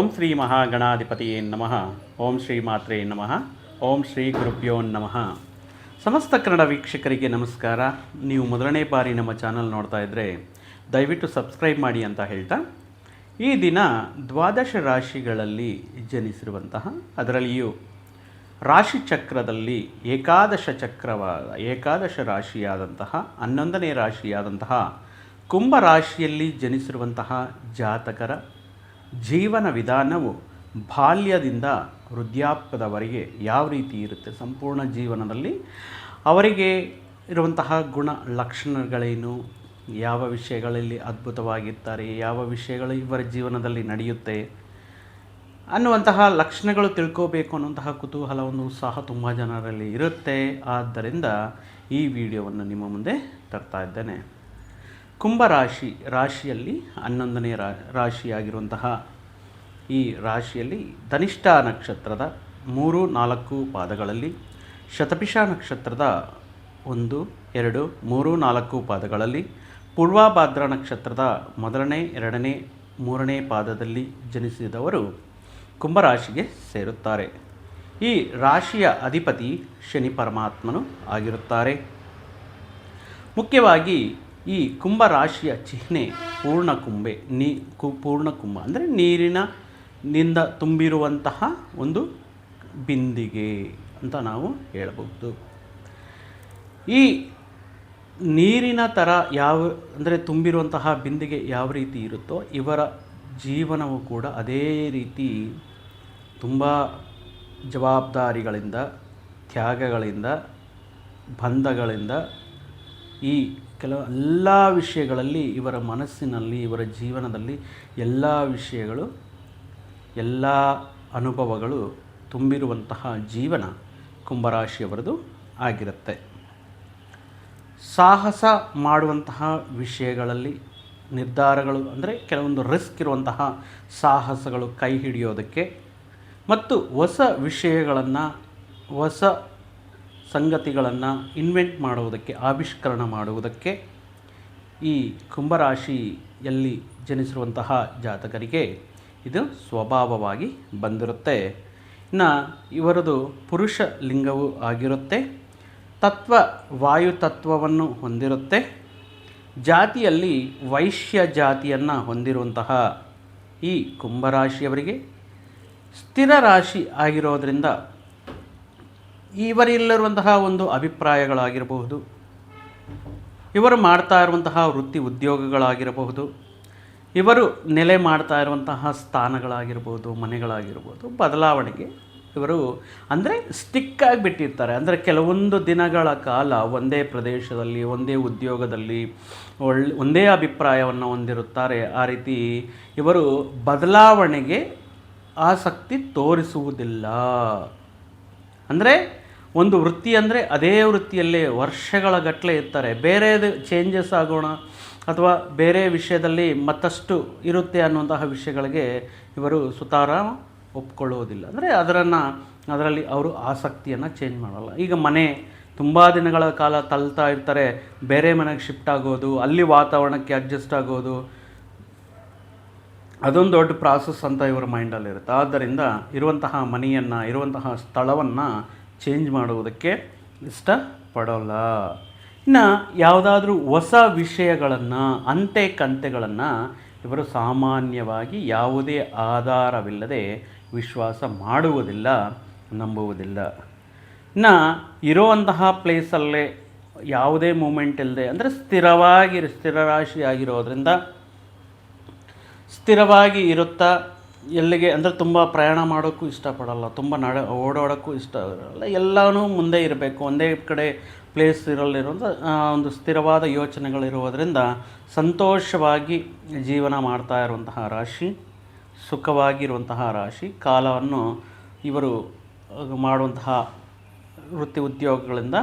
ಓಂ ಶ್ರೀ ಮಹಾಗಣಾಧಿಪತಿಯೇ ನಮಃ. ಓಂ ಶ್ರೀ ಮಾತ್ರೇ ನಮಃ. ಓಂ ಶ್ರೀ ಗುರುಭ್ಯೋ ನಮಃ. ಸಮಸ್ತ ಕನ್ನಡ ವೀಕ್ಷಕರಿಗೆ ನಮಸ್ಕಾರ. ನೀವು ಮೊದಲನೇ ಬಾರಿ ನಮ್ಮ ಚಾನಲ್ ನೋಡ್ತಾ ಇದ್ದರೆ ದಯವಿಟ್ಟು ಸಬ್ಸ್ಕ್ರೈಬ್ ಮಾಡಿ ಅಂತ ಹೇಳ್ತಾ, ಈ ದಿನ ದ್ವಾದಶ ರಾಶಿಗಳಲ್ಲಿ ಜನಿಸಿರುವಂತಹ, ಅದರಲ್ಲಿಯೂ ರಾಶಿ ಚಕ್ರದಲ್ಲಿ ಏಕಾದಶ ಚಕ್ರವಾದ ಏಕಾದಶ ರಾಶಿಯಾದಂತಹ, ಹನ್ನೊಂದನೇ ರಾಶಿಯಾದಂತಹ ಕುಂಭ ರಾಶಿಯಲ್ಲಿ ಜನಿಸಿರುವಂತಹ ಜಾತಕರ ಜೀವನ ವಿಧಾನವು ಬಾಲ್ಯದಿಂದ ವೃದ್ಧಾಪ್ಯದವರೆಗೆ ಯಾವ ರೀತಿ ಇರುತ್ತೆ? ಸಂಪೂರ್ಣ ಜೀವನದಲ್ಲಿ ಅವರಿಗೆ ಇರುವಂತಹ ಗುಣ ಲಕ್ಷಣಗಳೇನು? ಯಾವ ವಿಷಯಗಳಲ್ಲಿ ಅದ್ಭುತವಾಗಿರ್ತಾರೆ? ಯಾವ ವಿಷಯಗಳು ಇವರ ಜೀವನದಲ್ಲಿ ನಡೆಯುತ್ತೆ? ಅನ್ನುವಂತಹ ಲಕ್ಷಣಗಳು ತಿಳ್ಕೋಬೇಕು ಅನ್ನುವಂತಹ ಕುತೂಹಲವನ್ನು ಸಹ ತುಂಬ ಜನರಲ್ಲಿ ಇರುತ್ತೆ. ಆದ್ದರಿಂದ ಈ ವಿಡಿಯೋವನ್ನು ನಿಮ್ಮ ಮುಂದೆ ತರ್ತಾ ಇದ್ದೇನೆ. ಕುಂಭರಾಶಿ ರಾಶಿಯಲ್ಲಿ ಹನ್ನೊಂದನೇ ರಾ, ರಾಶಿಯಾಗಿರುವಂತಹ ಈ ರಾಶಿಯಲ್ಲಿ ಧನಿಷ್ಠ ನಕ್ಷತ್ರದ ಮೂರು ನಾಲ್ಕು ಪಾದಗಳಲ್ಲಿ, ಶತಪಿಷ ನಕ್ಷತ್ರದ ಒಂದು, ಎರಡು, ಮೂರು ನಾಲ್ಕು ಪಾದಗಳಲ್ಲಿ, ಪೂರ್ವಾಭಾದ್ರ ನಕ್ಷತ್ರದ ಮೊದಲನೇ, ಎರಡನೇ, ಮೂರನೇ ಪಾದದಲ್ಲಿ ಜನಿಸಿದವರು ಕುಂಭರಾಶಿಗೆ ಸೇರುತ್ತಾರೆ. ಈ ರಾಶಿಯ ಅಧಿಪತಿ ಶನಿ ಪರಮಾತ್ಮನು ಆಗಿರುತ್ತಾರೆ. ಮುಖ್ಯವಾಗಿ ಈ ಕುಂಭ ರಾಶಿಯ ಚಿಹ್ನೆ ಪೂರ್ಣ ಕುಂಬೆ ನೀ ಕು ಪೂರ್ಣ ಕುಂಭ ಅಂದರೆ ನೀರಿನ ನಿಂದ ತುಂಬಿರುವಂತಹ ಒಂದು ಬಿಂದಿಗೆ ಅಂತ ನಾವು ಹೇಳಬಹುದು. ಈ ನೀರಿನ ಥರ ಯಾವ, ಅಂದರೆ ತುಂಬಿರುವಂತಹ ಬಿಂದಿಗೆ ಯಾವ ರೀತಿ ಇರುತ್ತೋ ಇವರ ಜೀವನವು ಕೂಡ ಅದೇ ರೀತಿ ತುಂಬ ಜವಾಬ್ದಾರಿಗಳಿಂದ, ತ್ಯಾಗಗಳಿಂದ, ಬಂಧಗಳಿಂದ ಈ ಕೆಲವು ಎಲ್ಲ ವಿಷಯಗಳಲ್ಲಿ ಇವರ ಮನಸ್ಸಿನಲ್ಲಿ, ಇವರ ಜೀವನದಲ್ಲಿ ಎಲ್ಲ ವಿಷಯಗಳು, ಎಲ್ಲ ಅನುಭವಗಳು ತುಂಬಿರುವಂತಹ ಜೀವನ ಕುಂಭರಾಶಿಯವರದು ಆಗಿರುತ್ತೆ. ಸಾಹಸ ಮಾಡುವಂತಹ ವಿಷಯಗಳಲ್ಲಿ ನಿರ್ಧಾರಗಳು ಅಂದರೆ ಕೆಲವೊಂದು ರಿಸ್ಕ್ ಇರುವಂತಹ ಸಾಹಸಗಳು ಕೈ ಹಿಡಿಯೋದಕ್ಕೆ ಮತ್ತು ಹೊಸ ವಿಷಯಗಳನ್ನು, ಹೊಸ ಸಂಗತಿಗಳನ್ನು ಇನ್ವೆಂಟ್ ಮಾಡುವುದಕ್ಕೆ, ಆವಿಷ್ಕರಣ ಮಾಡುವುದಕ್ಕೆ ಈ ಕುಂಭರಾಶಿಯಲ್ಲಿ ಜನಿಸಿರುವಂತಹ ಜಾತಕರಿಗೆ ಇದು ಸ್ವಭಾವವಾಗಿ ಬಂದಿರುತ್ತೆ. ಇನ್ನು ಇವರದು ಪುರುಷ ಲಿಂಗವೂ ಆಗಿರುತ್ತೆ. ತತ್ವ, ವಾಯು ತತ್ವವನ್ನು ಹೊಂದಿರುತ್ತೆ. ಜಾತಿಯಲ್ಲಿ ವೈಶ್ಯ ಜಾತಿಯನ್ನು ಹೊಂದಿರುವಂತಹ ಈ ಕುಂಭರಾಶಿಯವರಿಗೆ ಸ್ಥಿರ ರಾಶಿ ಆಗಿರೋದರಿಂದ ಇವರಲ್ಲಿರುವಂತಹ ಒಂದು ಅಭಿಪ್ರಾಯಗಳಾಗಿರಬಹುದು. ಇವರು ಮಾಡ್ತಾ ಇರುವಂತಹ ವೃತ್ತಿ ಉದ್ಯೋಗಗಳಾಗಿರಬಹುದು. ಇವರು ನೆಲೆ ಮಾಡ್ತಾ ಇರುವಂತಹ ಸ್ಥಾನಗಳಾಗಿರ್ಬೋದು ಮನೆಗಳಾಗಿರ್ಬೋದು ಬದಲಾವಣೆಗೆ ಇವರು ಅಂದರೆ ಸ್ಟಿಕ್ ಆಗಿಬಿಟ್ಟಿರ್ತಾರೆ ಅಂದರೆ ಕೆಲವೊಂದು ದಿನಗಳ ಕಾಲ ಒಂದೇ ಪ್ರದೇಶದಲ್ಲಿ, ಒಂದೇ ಉದ್ಯೋಗದಲ್ಲಿ ಒಳ್ಳೆ ಒಂದೇ ಅಭಿಪ್ರಾಯವನ್ನು ಹೊಂದಿರುತ್ತಾರೆ. ಆ ರೀತಿ ಇವರು ಬದಲಾವಣೆಗೆ ಆಸಕ್ತಿ ತೋರಿಸುವುದಿಲ್ಲ. ಅಂದರೆ ಒಂದು ವೃತ್ತಿ ಅಂದರೆ ಅದೇ ವೃತ್ತಿಯಲ್ಲೇ ವರ್ಷಗಳ ಗಟ್ಟಲೆ ಇರ್ತಾರೆ. ಬೇರೆದು ಚೇಂಜಸ್ ಆಗೋಣ ಅಥವಾ ಬೇರೆ ವಿಷಯದಲ್ಲಿ ಮತ್ತಷ್ಟು ಇರುತ್ತೆ ಅನ್ನುವಂತಹ ವಿಷಯಗಳಿಗೆ ಇವರು ಸುತಾರ ಒಪ್ಕೊಳ್ಳುವುದಿಲ್ಲ. ಅಂದರೆ ಅದರನ್ನು, ಅದರಲ್ಲಿ ಅವರು ಆಸಕ್ತಿಯನ್ನು ಚೇಂಜ್ ಮಾಡಲ್ಲ. ಈಗ ಮನೆ ತುಂಬ ದಿನಗಳ ಕಾಲ ತಳ್ತಾ ಇರ್ತಾರೆ. ಬೇರೆ ಮನೆಗೆ ಶಿಫ್ಟ್ ಆಗೋದು, ಅಲ್ಲಿ ವಾತಾವರಣಕ್ಕೆ ಅಡ್ಜಸ್ಟ್ ಆಗೋದು. ಅದೊಂದು ದೊಡ್ಡ ಪ್ರಾಸೆಸ್ ಅಂತ ಇವರ ಮೈಂಡಲ್ಲಿರುತ್ತೆ ಆದ್ದರಿಂದ ಇರುವಂತಹ ಮನೆಯನ್ನು, ಇರುವಂತಹ ಸ್ಥಳವನ್ನು ಚೇಂಜ್ ಮಾಡುವುದಕ್ಕೆ ಇಷ್ಟಪಡೋಲ್ಲ. ಇನ್ನು ಯಾವುದಾದ್ರೂ ಹೊಸ ವಿಷಯಗಳನ್ನು, ಅಂತೆ ಕಂತೆಗಳನ್ನು ಇವರು ಸಾಮಾನ್ಯವಾಗಿ ಯಾವುದೇ ಆಧಾರವಿಲ್ಲದೆ ವಿಶ್ವಾಸ ಮಾಡುವುದಿಲ್ಲ, ನಂಬುವುದಿಲ್ಲ. ಇನ್ನು ಇರುವಂತಹ ಪ್ಲೇಸಲ್ಲೇ ಯಾವುದೇ ಮೂಮೆಂಟ್ ಇಲ್ಲದೆ ಅಂದರೆ ಸ್ಥಿರವಾಗಿ, ಸ್ಥಿರ ಆಗಿರೋದ್ರಿಂದ ಸ್ಥಿರವಾಗಿ ಇರುತ್ತಾ ಎಲ್ಲಿಗೆ ಅಂದರೆ ತುಂಬ ಪ್ರಯಾಣ ಮಾಡೋಕ್ಕೂ ಇಷ್ಟಪಡಲ್ಲ, ತುಂಬ ನಡ, ಓಡಾಡೋಕ್ಕೂ ಇಷ್ಟ ಇರಲ್ಲ ಎಲ್ಲನೂ ಮುಂದೆ ಇರಬೇಕು, ಒಂದೇ ಕಡೆ ಪ್ಲೇಸ್ ಇರಲಿರೋದು ಒಂದು ಸ್ಥಿರವಾದ ಯೋಚನೆಗಳಿರುವುದರಿಂದ ಸಂತೋಷವಾಗಿ ಜೀವನ ಮಾಡ್ತಾ ಇರುವಂತಹ ರಾಶಿ, ಸುಖವಾಗಿರುವಂತಹ ರಾಶಿ, ಕಾಲವನ್ನು ಇವರು ಮಾಡುವಂತಹ ವೃತ್ತಿ ಉದ್ಯೋಗಗಳಿಂದ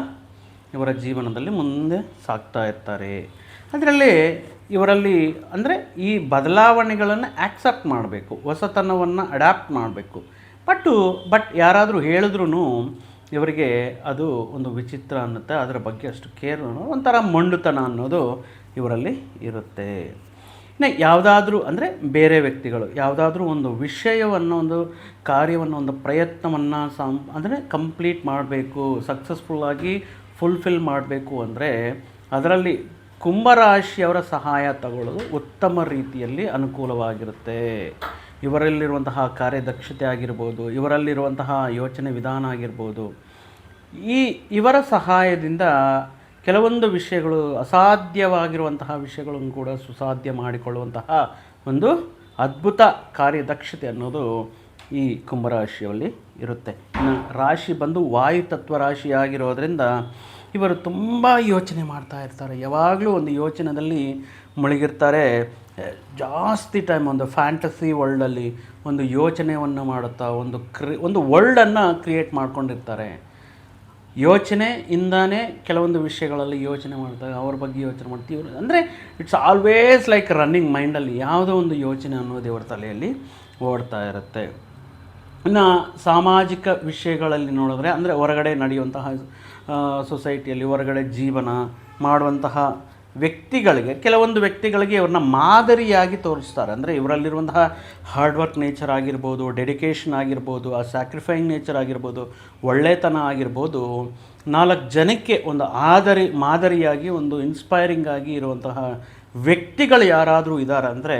ಇವರ ಜೀವನದಲ್ಲಿ ಮುಂದೆ ಸಾಗ್ತಾ ಇರ್ತಾರೆ. ಅದರಲ್ಲಿ ಇವರಲ್ಲಿ ಅಂದರೆ ಈ ಬದಲಾವಣೆಗಳನ್ನು ಆಕ್ಸೆಪ್ಟ್ ಮಾಡಬೇಕು, ಹೊಸತನವನ್ನು ಅಡ್ಯಾಪ್ಟ್ ಮಾಡಬೇಕು. ಬಟ್ಟು ಬಟ್ ಯಾರಾದರೂ ಹೇಳಿದ್ರೂ ಇವರಿಗೆ ಅದು ಒಂದು ವಿಚಿತ್ರ ಅನ್ನುತ್ತೆ, ಅದರ ಬಗ್ಗೆ ಅಷ್ಟು ಕೇರ್ ಒಂಥರ ಮಂಡುತನ ಅನ್ನೋದು ಇವರಲ್ಲಿ ಇರುತ್ತೆ. ಇನ್ನು ಯಾವುದಾದ್ರೂ ಅಂದರೆ ಬೇರೆ ವ್ಯಕ್ತಿಗಳು, ಯಾವುದಾದ್ರೂ ಒಂದು ವಿಷಯವನ್ನು, ಒಂದು ಕಾರ್ಯವನ್ನು, ಒಂದು ಪ್ರಯತ್ನವನ್ನು ಸಂ ಅಂದರೆ ಕಂಪ್ಲೀಟ್ ಮಾಡಬೇಕು ಸಕ್ಸಸ್ಫುಲ್ಲಾಗಿ ಫುಲ್ಫಿಲ್ ಮಾಡಬೇಕು ಅಂದರೆ ಅದರಲ್ಲಿ ಕುಂಭರಾಶಿಯವರ ಸಹಾಯ ತಗೊಳ್ಳೋದು ಉತ್ತಮ ರೀತಿಯಲ್ಲಿ ಅನುಕೂಲವಾಗಿರುತ್ತೆ. ಇವರಲ್ಲಿರುವಂತಹ ಕಾರ್ಯದಕ್ಷತೆ ಆಗಿರ್ಬೋದು, ಇವರಲ್ಲಿರುವಂತಹ ಯೋಚನೆ ವಿಧಾನ ಆಗಿರ್ಬೋದು, ಈ ಇವರ ಸಹಾಯದಿಂದ ಕೆಲವೊಂದು ವಿಷಯಗಳು ಅಸಾಧ್ಯವಾಗಿರುವಂತಹ ವಿಷಯಗಳನ್ನು ಕೂಡ ಸುಸಾಧ್ಯ ಮಾಡಿಕೊಳ್ಳುವಂತಹ ಒಂದು ಅದ್ಭುತ ಕಾರ್ಯದಕ್ಷತೆ ಅನ್ನೋದು ಈ ಕುಂಭರಾಶಿಯಲ್ಲಿ ಇರುತ್ತೆ. ಇನ್ನು ರಾಶಿ ಬಂದು ವಾಯು ತತ್ವ ರಾಶಿ ಆಗಿರೋದ್ರಿಂದ ಇವರು ತುಂಬ ಯೋಚನೆ ಮಾಡ್ತಾ ಇರ್ತಾರೆ. ಯಾವಾಗಲೂ ಒಂದು ಯೋಚನೆಯಲ್ಲಿ ಮುಳುಗಿರ್ತಾರೆ. ಜಾಸ್ತಿ ಟೈಮ್ ಒಂದು ಫ್ಯಾಂಟಸಿ ವರ್ಲ್ಡಲ್ಲಿ ಒಂದು ಯೋಚನೆಯನ್ನು ಮಾಡುತ್ತಾ, ಒಂದು ಕ್ರಿ, ಒಂದು ವರ್ಲ್ಡನ್ನು ಕ್ರಿಯೇಟ್ ಮಾಡ್ಕೊಂಡಿರ್ತಾರೆ. ಯೋಚನೆ ಯೋಚನೆಯಿಂದಾನೇ ಕೆಲವೊಂದು ವಿಷಯಗಳಲ್ಲಿ ಯೋಚನೆ ಮಾಡ್ತಾರೆ, ಅವ್ರ ಬಗ್ಗೆ ಯೋಚನೆ ಮಾಡ್ತೀವಿ. ಅಂದರೆ ಇಟ್ಸ್ ಆಲ್ವೇಸ್ ಲೈಕ್ ರನ್ನಿಂಗ್ ಮೈಂಡಲ್ಲಿ ಯಾವುದೋ ಒಂದು ಯೋಚನೆ ಅನ್ನೋದು ಇವ್ರ ತಲೆಯಲ್ಲಿ ಓಡ್ತಾ ಇರುತ್ತೆ. ಇನ್ನು ಸಾಮಾಜಿಕ ವಿಷಯಗಳಲ್ಲಿ ನೋಡಿದ್ರೆ, ಅಂದರೆ ಹೊರಗಡೆ ನಡೆಯುವಂತಹ ಸೊಸೈಟಿಯಲ್ಲಿ ಹೊರಗಡೆ ಜೀವನ ಮಾಡುವಂತಹ ವ್ಯಕ್ತಿಗಳಿಗೆ, ಕೆಲವೊಂದು ವ್ಯಕ್ತಿಗಳಿಗೆ ಇವ್ರನ್ನ ಮಾದರಿಯಾಗಿ ತೋರಿಸ್ತಾರೆ. ಅಂದರೆ ಇವರಲ್ಲಿರುವಂತಹ ಹಾರ್ಡ್ ವರ್ಕ್ ನೇಚರ್ ಆಗಿರ್ಬೋದು ಡೆಡಿಕೇಶನ್ ಆಗಿರ್ಬೋದು, ಆ ಸ್ಯಾಕ್ರಿಫೈಯಿಂಗ್ ನೇಚರ್ ಆಗಿರ್ಬೋದು, ಒಳ್ಳೆತನ ಆಗಿರ್ಬೋದು, ನಾಲ್ಕು ಜನಕ್ಕೆ ಒಂದು ಆದರಿ, ಮಾದರಿಯಾಗಿ, ಒಂದು ಇನ್ಸ್ಪೈರಿಂಗ್ ಆಗಿ ಇರುವಂತಹ ವ್ಯಕ್ತಿಗಳು ಯಾರಾದರೂ ಇದ್ದಾರೆ ಅಂದರೆ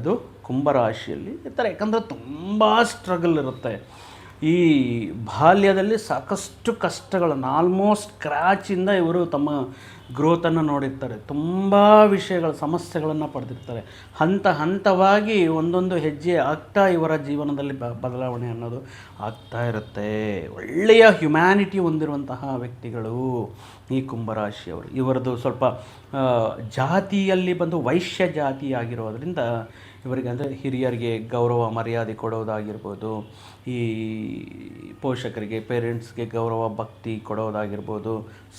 ಅದು ಕುಂಭರಾಶಿಯಲ್ಲಿ ಇರ್ತಾರೆ. ಯಾಕಂದರೆ ತುಂಬ ಸ್ಟ್ರಗಲ್ ಇರುತ್ತೆ. ಈ ಬಾಲ್ಯದಲ್ಲಿ ಸಾಕಷ್ಟು ಕಷ್ಟಗಳನ್ನು ಆಲ್ಮೋಸ್ಟ್ ಕ್ರ್ಯಾಚಿಂದ ಇವರು ತಮ್ಮ ಗ್ರೋತನ್ನು ನೋಡಿರ್ತಾರೆ. ತುಂಬ ವಿಷಯಗಳ, ಸಮಸ್ಯೆಗಳನ್ನು ಪಡೆದಿರ್ತಾರೆ. ಹಂತ ಹಂತವಾಗಿ ಒಂದೊಂದು ಹೆಜ್ಜೆ ಆಗ್ತಾ ಇವರ ಜೀವನದಲ್ಲಿ ಬ, ಬದಲಾವಣೆ ಅನ್ನೋದು ಆಗ್ತಾ ಇರುತ್ತೆ. ಒಳ್ಳೆಯ ಹ್ಯುಮ್ಯಾನಿಟಿ ಹೊಂದಿರುವಂತಹ ವ್ಯಕ್ತಿಗಳು ಈ ಕುಂಭರಾಶಿಯವರು. ಇವರದು ಸ್ವಲ್ಪ ಜಾತಿಯಲ್ಲಿ ಬಂದು ವೈಶ್ಯ ಜಾತಿ ಆಗಿರೋದ್ರಿಂದ ಇವರಿಗೆ ಅಂದರೆ ಹಿರಿಯರಿಗೆ ಗೌರವ, ಮರ್ಯಾದೆ ಕೊಡೋದಾಗಿರ್ಬೋದು, ಈ ಪೋಷಕರಿಗೆ, ಪೇರೆಂಟ್ಸ್ಗೆ ಗೌರವ, ಭಕ್ತಿ ಕೊಡೋದಾಗಿರ್ಬೋದು,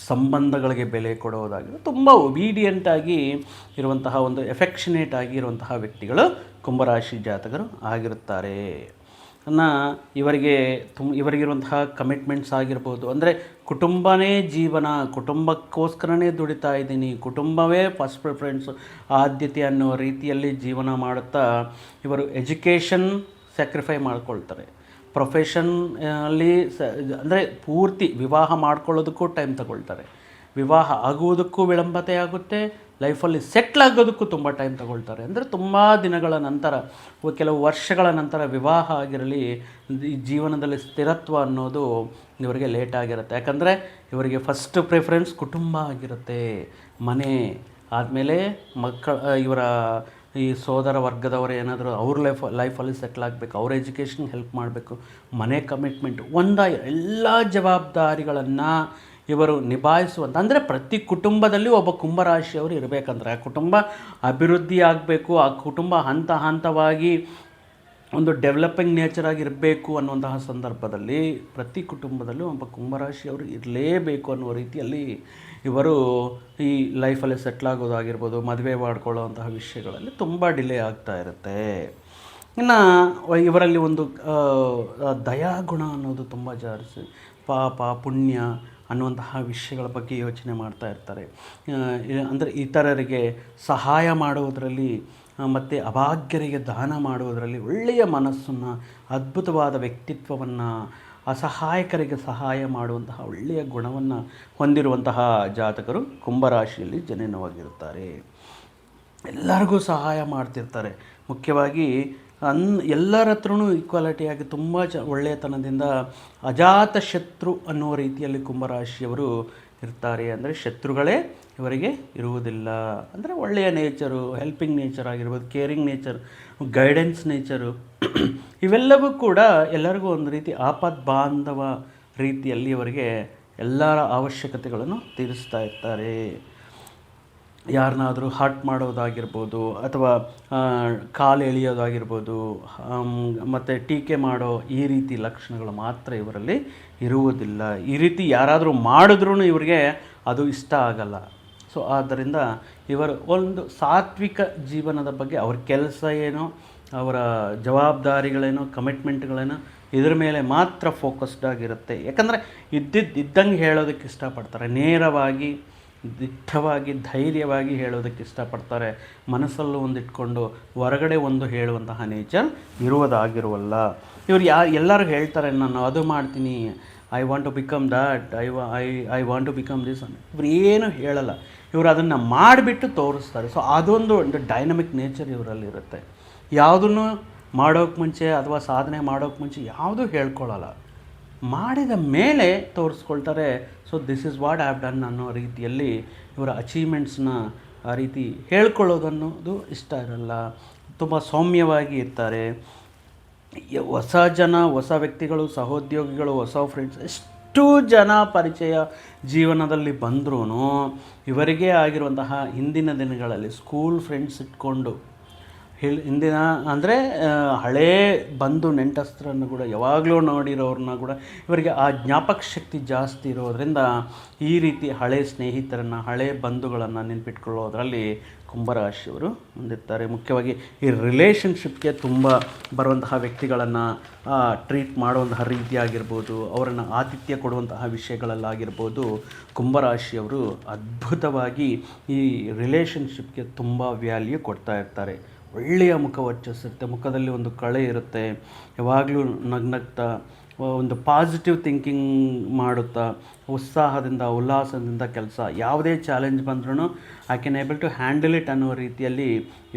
ಸಂಬಂಧಗಳಿಗೆ ಬೆಲೆ ಕೊಡೋದಾಗಿರ್ಬೋದು, ತುಂಬ ಒಬೀಡಿಯಂಟಾಗಿ ಇರುವಂತಹ ಒಂದು ಎಫೆಕ್ಷನೇಟ್ ಆಗಿ ಇರುವಂತಹ ವ್ಯಕ್ತಿಗಳು ಕುಂಭರಾಶಿ ಜಾತಕರು ಆಗಿರುತ್ತಾರೆ. ಅನ್ನ ಇವರಿಗೆ ತುಮ್, ಇವರಿಗಿರುವಂತಹ ಕಮಿಟ್ಮೆಂಟ್ಸ್ ಆಗಿರ್ಬೋದು. ಅಂದರೆ ಕುಟುಂಬನೇ ಜೀವನ, ಕುಟುಂಬಕ್ಕೋಸ್ಕರನೇ ದುಡಿತಾ ಇದ್ದೀನಿ, ಕುಟುಂಬವೇ ಫಸ್ಟ್ ಪ್ರಿಫರೆನ್ಸ್ ಆದ್ಯತೆ ಅನ್ನೋ ರೀತಿಯಲ್ಲಿ ಜೀವನ ಮಾಡುತ್ತಾ ಇವರು ಎಜುಕೇಷನ್ ಸ್ಯಾಕ್ರಿಫೈ ಮಾಡ್ಕೊಳ್ತಾರೆ. ಪ್ರೊಫೆಷನ್ ಅಲ್ಲಿ ಸ, ಅಂದರೆ ಪೂರ್ತಿ ವಿವಾಹ ಮಾಡ್ಕೊಳ್ಳೋದಕ್ಕೂ ಟೈಮ್ ತಗೊಳ್ತಾರೆ. ವಿವಾಹ ಆಗುವುದಕ್ಕೂ ವಿಳಂಬತೆ ಆಗುತ್ತೆ ಲೈಫಲ್ಲಿ ಸೆಟ್ಲ್ ಆಗೋದಕ್ಕೂ ತುಂಬ ಟೈಮ್ ತಗೊಳ್ತಾರೆ. ಅಂದರೆ ತುಂಬ ದಿನಗಳ ನಂತರ ಕೆಲವು ವರ್ಷಗಳ ನಂತರ ವಿವಾಹ ಆಗಿರಲಿ, ಈ ಜೀವನದಲ್ಲಿ ಸ್ಥಿರತ್ವ ಅನ್ನೋದು ಇವರಿಗೆ ಲೇಟ್ ಆಗಿರುತ್ತೆ. ಯಾಕಂದರೆ ಇವರಿಗೆ ಫಸ್ಟ್ ಪ್ರಿಫರೆನ್ಸ್ ಕುಟುಂಬ ಆಗಿರುತ್ತೆ. ಮನೆ ಆದಮೇಲೆ ಮಕ್ಕಳ, ಇವರ ಈ ಸೋದರ ವರ್ಗದವರು ಏನಾದರೂ ಅವ್ರ ಲೈಫ್, ಲೈಫಲ್ಲಿ ಸೆಟ್ಲ್ ಆಗಬೇಕು ಅವ್ರ ಎಜುಕೇಷನ್ಗೆ ಹೆಲ್ಪ್ ಮಾಡಬೇಕು, ಮನೆ ಕಮಿಟ್ಮೆಂಟ್ ಒಂದ ಎಲ್ಲ ಜವಾಬ್ದಾರಿಗಳನ್ನು ಇವರು ನಿಭಾಯಿಸುವಂಥ ಅಂದರೆ ಪ್ರತಿ ಕುಟುಂಬದಲ್ಲಿ ಒಬ್ಬ ಕುಂಭರಾಶಿಯವರು ಇರಬೇಕಂದ್ರೆ, ಆ ಕುಟುಂಬ ಅಭಿವೃದ್ಧಿ ಆಗಬೇಕು, ಆ ಕುಟುಂಬ ಹಂತ ಹಂತವಾಗಿ ಒಂದು ಡೆವಲಪಿಂಗ್ ನೇಚರ್ ಆಗಿರಬೇಕು ಅನ್ನುವಂತಹ ಸಂದರ್ಭದಲ್ಲಿ ಪ್ರತಿ ಕುಟುಂಬದಲ್ಲೂ ಒಬ್ಬ ಕುಂಭರಾಶಿಯವರು ಇರಲೇಬೇಕು ಅನ್ನುವ ರೀತಿಯಲ್ಲಿ ಇವರು ಈ ಲೈಫಲ್ಲಿ ಸೆಟ್ಲ್ ಆಗೋದಾಗಿರ್ಬೋದು, ಮದುವೆ ಮಾಡ್ಕೊಳ್ಳೋವಂತಹ ವಿಷಯಗಳಲ್ಲಿ ತುಂಬ ಡಿಲೇ ಆಗ್ತಾ ಇರುತ್ತೆ. ಇನ್ನು ಇವರಲ್ಲಿ ಒಂದು ದಯಾಗುಣ ಅನ್ನೋದು ತುಂಬ ಜಾಸ್ತಿ, ಪಾಪ, ಪುಣ್ಯ ಅನ್ನುವಂತಹ ವಿಷಯಗಳ ಬಗ್ಗೆ ಯೋಚನೆ ಮಾಡ್ತಾ ಇರ್ತಾರೆ. ಅಂದರೆ ಇತರರಿಗೆ ಸಹಾಯ ಮಾಡುವುದರಲ್ಲಿ ಮತ್ತು ಅಭಾಗ್ಯರಿಗೆ ದಾನ ಮಾಡುವುದರಲ್ಲಿ ಒಳ್ಳೆಯ ಮನಸ್ಸನ್ನು, ಅದ್ಭುತವಾದ ವ್ಯಕ್ತಿತ್ವವನ್ನು, ಅಸಹಾಯಕರಿಗೆ ಸಹಾಯ ಮಾಡುವಂತಹ ಒಳ್ಳೆಯ ಗುಣವನ್ನು ಹೊಂದಿರುವಂತಹ ಜಾತಕರು ಕುಂಭರಾಶಿಯಲ್ಲಿ ಜನನವಾಗಿರುತ್ತಾರೆ. ಎಲ್ಲರಿಗೂ ಸಹಾಯ ಮಾಡ್ತಿರ್ತಾರೆ. ಮುಖ್ಯವಾಗಿ ಅನ್ ಎಲ್ಲರ ಹತ್ರನೂ ಈಕ್ವಾಲಿಟಿಯಾಗಿ ತುಂಬ ಚ ಒಳ್ಳೆಯತನದಿಂದ ಅಜಾತ ಶತ್ರು ಅನ್ನುವ ರೀತಿಯಲ್ಲಿ ಕುಂಭರಾಶಿಯವರು ಇರ್ತಾರೆ. ಅಂದರೆ ಶತ್ರುಗಳೇ ಇವರಿಗೆ ಇರುವುದಿಲ್ಲ. ಅಂದರೆ ಒಳ್ಳೆಯ ನೇಚರು ಹೆಲ್ಪಿಂಗ್ ನೇಚರ್ ಆಗಿರ್ಬೋದು ಕೇರಿಂಗ್ ನೇಚರ್ ಗೈಡೆನ್ಸ್ ನೇಚರು ಇವೆಲ್ಲವೂ ಕೂಡ ಎಲ್ಲರಿಗೂ ಒಂದು ರೀತಿ ಆಪದ್ ಬಾಂಧವ ರೀತಿಯಲ್ಲಿ ಇವರಿಗೆ ಎಲ್ಲರ ಅವಶ್ಯಕತೆಗಳನ್ನು ತೀರಿಸ್ತಾ ಇರ್ತಾರೆ. ಯಾರನ್ನಾದರೂ ಹರ್ಟ್ ಮಾಡೋದಾಗಿರ್ಬೋದು ಅಥವಾ ಕಾಲು ಎಳೆಯೋದಾಗಿರ್ಬೋದು ಮತ್ತು ಟೀಕೆ ಮಾಡೋ ಈ ರೀತಿ ಲಕ್ಷಣಗಳು ಮಾತ್ರ ಇವರಲ್ಲಿ ಇರುವುದಿಲ್ಲ. ಈ ರೀತಿ ಯಾರಾದರೂ ಮಾಡಿದ್ರೂ ಇವರಿಗೆ ಅದು ಇಷ್ಟ ಆಗಲ್ಲ. ಸೊ, ಆದ್ದರಿಂದ ಇವರು ಒಂದು ಸಾತ್ವಿಕ ಜೀವನದ ಬಗ್ಗೆ ಅವ್ರ ಕೆಲಸ ಏನು, ಅವರ ಜವಾಬ್ದಾರಿಗಳೇನೋ, ಕಮಿಟ್ಮೆಂಟ್ಗಳೇನೋ ಇದ್ರ ಮೇಲೆ ಮಾತ್ರ ಫೋಕಸ್ಡ್ ಆಗಿರುತ್ತೆ. ಯಾಕಂದರೆ ಇದ್ದಿದ್ದು ಇದ್ದಂಗೆ ಹೇಳೋದಕ್ಕೆ ಇಷ್ಟಪಡ್ತಾರೆ. ನೇರವಾಗಿ ದಿಟ್ಟವಾಗಿ, ಧೈರ್ಯವಾಗಿ ಹೇಳೋದಕ್ಕೆ ಇಷ್ಟಪಡ್ತಾರೆ. ಮನಸ್ಸಲ್ಲೂ ಒಂದು ಇಟ್ಕೊಂಡು ಹೊರಗಡೆ ಒಂದು ಹೇಳುವಂತಹ ನೇಚರ್ ಇರುವುದಾಗಿರುವಲ್ಲ. ಇವರು ಯಾ, ಎಲ್ಲರೂ ಹೇಳ್ತಾರೆ, ನಾನು ಅದು ಮಾಡ್ತೀನಿ. I want to become that I wa I I want to become this ಇವ್ರು ಏನು ಹೇಳಲ್ಲ. ಇವರು ಅದನ್ನು ಮಾಡಿಬಿಟ್ಟು ತೋರಿಸ್ತಾರೆ. ಸೊ ಅದೊಂದು, ಒಂದು ಡೈನಮಿಕ್ ನೇಚರ್ ಇವರಲ್ಲಿರುತ್ತೆ ಯಾವುದನ್ನು ಮಾಡೋಕ್ಕೆ ಮುಂಚೆ ಅಥವಾ ಸಾಧನೆ ಮಾಡೋಕ್ಕೆ ಮುಂಚೆ ಯಾವುದೂ ಹೇಳ್ಕೊಳ್ಳಲ್ಲ ಮಾಡಿದ ಮೇಲೆ ತೋರಿಸ್ಕೊಳ್ತಾರೆ so this is what have done ಅನ್ನೋ ರೀತಿಯಲ್ಲಿ ಇವರ ಅಚೀವ್ಮೆಂಟ್ಸ್ನ ಆ ರೀತಿ ಹೇಳ್ಕೊಳ್ಳೋದನ್ನೋದು ಇಷ್ಟ ಇರಲ್ಲ. ತುಂಬ ಸೌಮ್ಯವಾಗಿ ಇರ್ತಾರೆ. ಹೊಸ ಜನ, ಹೊಸ ವ್ಯಕ್ತಿಗಳು, ಸಹೋದ್ಯೋಗಿಗಳು, ಹೊಸ ಫ್ರೆಂಡ್ಸ್ ಎಷ್ಟು ಜನ ಪರಿಚಯ ಜೀವನದಲ್ಲಿ ಬಂದ್ರೂ ಇವರಿಗೆ ಆಗಿರುವಂತಹ ಹಿಂದಿನ ದಿನಗಳಲ್ಲಿ ಸ್ಕೂಲ್ ಫ್ರೆಂಡ್ಸ್ ಇಟ್ಕೊಂಡು ಹೇಳಿ ಹಿಂದಿನ ಅಂದರೆ ಹಳೇ ಬಂಧು ನೆಂಟಸ್ಥರನ್ನು ಕೂಡ ಯಾವಾಗಲೂ ನೋಡಿರೋರನ್ನ ಕೂಡ ಇವರಿಗೆ ಆ ಜ್ಞಾಪಕ ಶಕ್ತಿ ಜಾಸ್ತಿ ಇರೋದರಿಂದ ಈ ರೀತಿ ಹಳೆ ಸ್ನೇಹಿತರನ್ನು, ಹಳೆ ಬಂಧುಗಳನ್ನು ನೆನಪಿಟ್ಕೊಳ್ಳೋದ್ರಲ್ಲಿ ಕುಂಭರಾಶಿಯವರು ಹೊಂದಿರ್ತಾರೆ ಮುಖ್ಯವಾಗಿ ಈ ರಿಲೇಷನ್ಶಿಪ್ಗೆ ತುಂಬ ಬರುವಂತಹ ವ್ಯಕ್ತಿಗಳನ್ನು ಟ್ರೀಟ್ ಮಾಡುವಂತಹ ರೀತಿಯಾಗಿರ್ಬೋದು, ಅವರನ್ನು ಆತಿಥ್ಯ ಕೊಡುವಂತಹ ವಿಷಯಗಳಲ್ಲಾಗಿರ್ಬೋದು, ಕುಂಭರಾಶಿಯವರು ಅದ್ಭುತವಾಗಿ ಈ ರಿಲೇಷನ್ಶಿಪ್ಗೆ ತುಂಬ ವ್ಯಾಲ್ಯೂ ಕೊಡ್ತಾ ಇರ್ತಾರೆ. ಒಳ್ಳೆಯ ಮುಖ ವರ್ಚಸ್ಸಿರುತ್ತೆ ಮುಖದಲ್ಲಿ ಒಂದು ಕಳೆ ಇರುತ್ತೆ, ಯಾವಾಗಲೂ ನಗ್ನಗ್ತಾ ಒಂದು ಪಾಸಿಟಿವ್ ಥಿಂಕಿಂಗ್ ಮಾಡುತ್ತಾ, ಉತ್ಸಾಹದಿಂದ, ಉಲ್ಲಾಸದಿಂದ ಕೆಲಸ. ಯಾವುದೇ ಚಾಲೆಂಜ್ ಬಂದ್ರೂ I can able to handle it ಅನ್ನೋ ರೀತಿಯಲ್ಲಿ